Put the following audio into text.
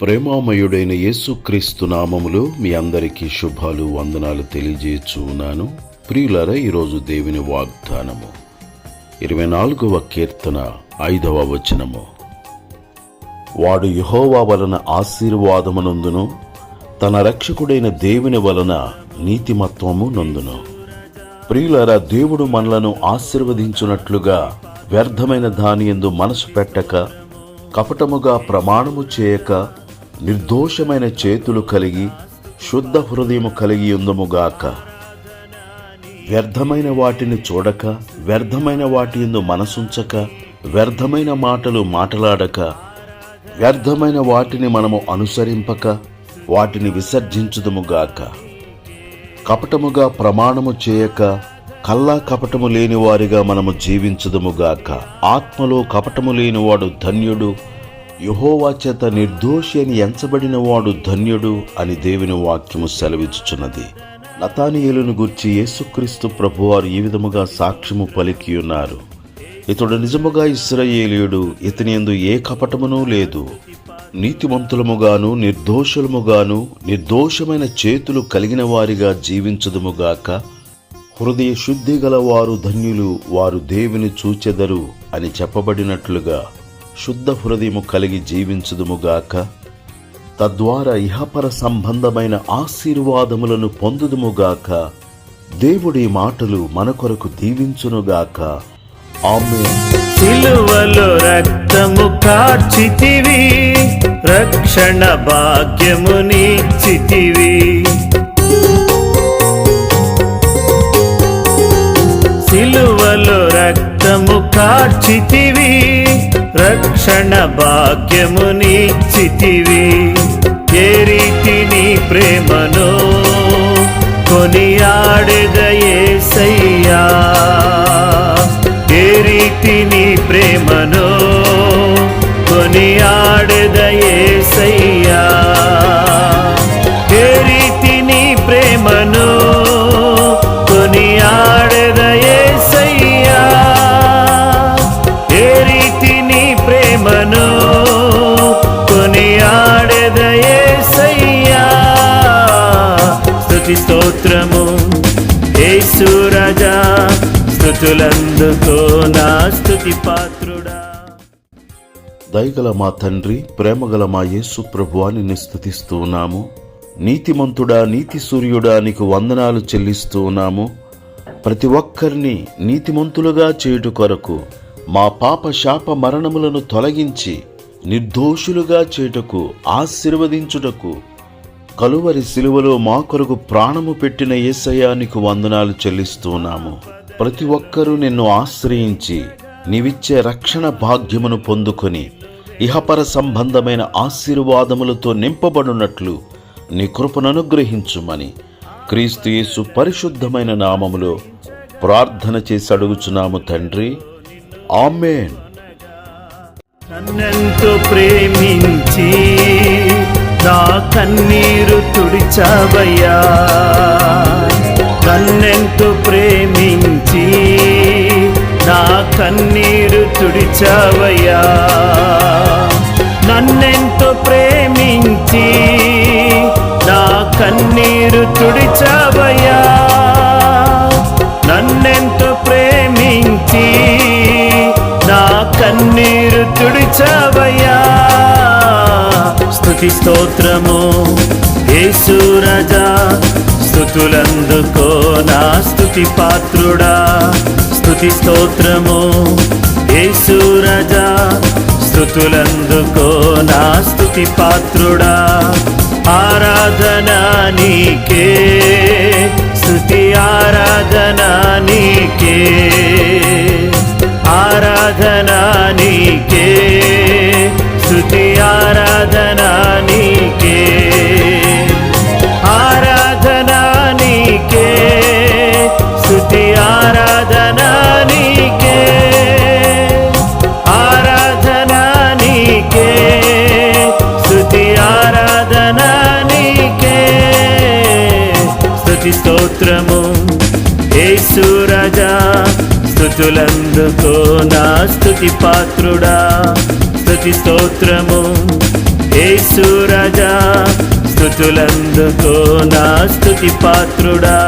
ప్రేమామయుడైన యేసుక్రీస్తు నామములో మీ అందరికీ శుభాలు వందనాలు తెలియజేస్తున్నాను ప్రియులర ఈరోజు దేవుని వాగ్దానము. ఇరవై నాలుగవ కీర్తన ఐదవ వచనము. వాడు యహోవా వలన ఆశీర్వాదమునందును తన రక్షకుడైన దేవుని వలన నీతిమత్వము నందును. ప్రియులరా దేవుడు మనలను ఆశీర్వదించున్నట్లుగా వ్యర్థమైన దాని ఎందు మనసు పెట్టక కపటముగా ప్రమాణము చేయక నిర్దోషమైన చేతులు కలిగి శుద్ధ హృదయము కలిగి ఉందముగాక వ్యర్థమైన వాటిని చూడక వ్యర్థమైన వాటి ఎందు మనసుంచక వ్యర్థమైన మాటలు మాట్లాడక వ్యర్థమైన వాటిని మనము అనుసరింపక వాటిని విసర్జించుదుముగాక కపటముగా ప్రమాణము చేయక కల్లా కపటము లేని వారిగా మనము జీవించుదుముగాక ఆత్మలో కపటము లేనివాడు ధన్యుడు యహోవా చేత నిర్దోషి అని ఎంచబడిన వాడు ధన్యుడు అని దేవుని వాక్యము సెలవిచ్చుచున్నది. నతానియేలును గూర్చి యేసుక్రీస్తు ప్రభువారు ఈ విధముగా సాక్ష్యము పలికి ఉన్నారు ఇతడు నిజముగా ఇస్రయేలీయుడు ఇతని ఎందు ఏ కపటమునూ లేదు. నీతిమంతులముగాను నిర్దోషులముగాను నిర్దోషమైన చేతులు కలిగిన వారిగా జీవించదుముగాక హృదయ శుద్ధి గల వారు ధన్యులు వారు దేవుని చూచెదరు అని చెప్పబడినట్లుగా శుద్ధ హృదయము కలిగి జీవించుదుముగాక. తద్వారా ఇహపర సంబంధమైన ఆశీర్వాదములను పొందుదుముగాక. దేవుడి మాటలు మన కొరకు దీవించునుగాక. ఆమె సిలువలో రక్తము కార్చితివి రక్షణ భాగ్యమునిచ్చితివి సిలువలో రక్తము కార్చితివి రక్షణ భాగ్యముని చితివి ఏ రీతి నీ ప్రేమను కొనియాడెదయేసయ్యా ఏ రీతి నీ ప్రేమను కొనియాడదయే స్తుతి స్తోత్రము. యేసు రాజా నా స్థుతి పాత్రుడా. దయగల మా తండ్రి ప్రేమగల మా యేసు ప్రభువాని నిన్ను ఉన్నాము. నీతిమంతుడా నీతి సూర్యుడా నీకు వందనాలు చెల్లిస్తూ ఉన్నాము. ప్రతి ఒక్కరిని నీతిమంతులుగా చేయుట కొరకు మా పాప శాప మరణములను తొలగించి నిర్దోషులుగా చేయుటకు ఆశీర్వదించుటకు కలువరి శిలువలో మా కొరకు ప్రాణము పెట్టిన ఏసయానికి వందనాలు చెల్లిస్తున్నాము ప్రతి ఒక్కరూ నిన్ను ఆశ్రయించి నీవిచ్చే రక్షణ భాగ్యమును పొందుకొని ఇహపర సంబంధమైన ఆశీర్వాదములతో నింపబడినట్లు నీ కృపను అనుగ్రహించుమని క్రీస్తు యేసు పరిశుద్ధమైన నామములో ప్రార్థన చేసి అడుగుచున్నాము తండ్రి. ఆమెన్. నన్నెంతో ప్రేమించి నా కన్నీరు తుడిచావయ్యా. నన్నెంతో ప్రేమించి నా కన్నీరు తుడిచావయ్యా. నన్నెంతో ప్రేమించి నా కన్నీరు తుడిచావయ్యా. స్తుతి స్తోత్రము. యేసు స్థుతులందుకో నా స్థుతి పాత్రుడా. స్థుతి స్తోత్రము. యేసు స్థుతులందుకో నా స్థుతి పాత్రుడా. ఆరాధన నీకే స్థుతి ఆరాధన నీకే. ఆరాధన నీకే. ఆరాధన నీకే. ఆరాధన నీకే. స్తుతి ఆరాధన నీకే. ఆరాధన నీకే. స్తుతి ఆరాధన నీకే. స్తుతి స్తోత్రము యేసు రాజా. స్తుతులందుకో నా స్థుతి పాత్రుడా. స్థుతి స్తోత్రము యేసు రాజా స్థుతులందుకో నా స్థుతి పాత్రుడా